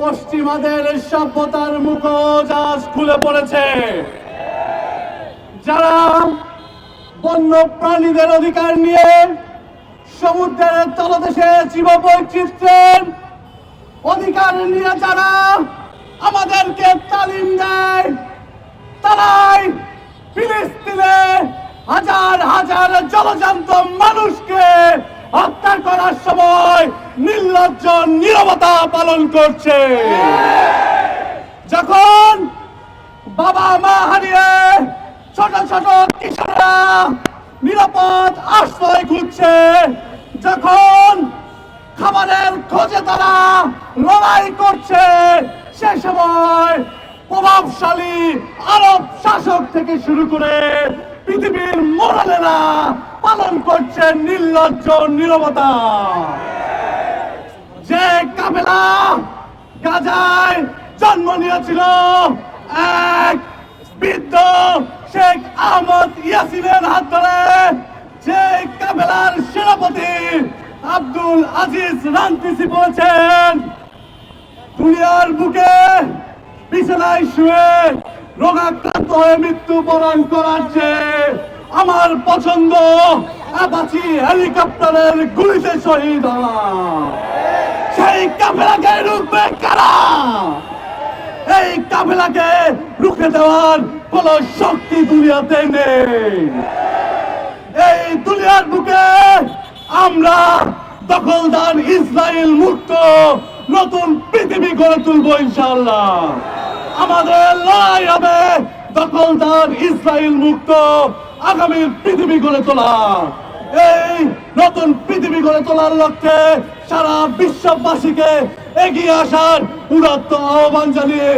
পশ্চিমাদের সভ্যতার মুখোশ আজ খুলে পড়েছে। যারা বন্য প্রাণীদের অধিকার নিয়ে সমুদ্রের তলদেশে জীব বৈচিত্র্যের অধিকার নিয়ে যারা আমাদেরকে তালিম দেয়, তারাই ফিলিস্তিনে হাজার হাজার জলজান্ত মানুষকে হত্যা করার সময় নির্লজ্জ নীরবতা পালন করছে। যখন বাবা মা হারিয়ে ছোট ছোট কিশোররা নিরাপদ আশ্রয় খুঁজছে, যখন খাবারের খোঁজে তারা লড়াই করছে, সে সময় প্রভাবশালী আরব শাসক থেকে শুরু করে পৃথিবীর মোরালেরা পালন করছে নির্লজ্জ নীরবতা। যে কাফেলা গাজায় জন্ম নিয়েছিল, এক বৃদ্ধ শেখ আহমদ ইয়াসিনের হাত ধরে, যে কাফেলার সেনাপতি আব্দুল আজিজ রান্তিসি বলেছেন, দুনিয়ার বুকে বিছানায় শুয়ে রোগাক্রান্ত হয়ে মৃত্যুবরণ করার চেয়ে আমার পছন্দ অ্যাপাচি হেলিকপ্টারের গুলিতে শহীদ সেই কাফেলাকে রুখবে কারা? এই কাফেলাকে রুখে দেওয়ার কোন শক্তি দুনিয়াতে নেই। এই দুনিয়ার বুকে আমরা দখলদার ইসরায়েল মুক্ত নতুন পৃথিবী গড়ে তুলবো ইনশাল্লাহ আমাদের লড়াই হবে দখলদার ইসরায়েল মুক্ত আগামী পৃথিবী গড়ে তোলা। এই নতুন পৃথিবী গড়ে তোলার লক্ষ্যে সারা বিশ্ববাসীকে এগিয়ে আসার উদাত্ত আহ্বান জানিয়ে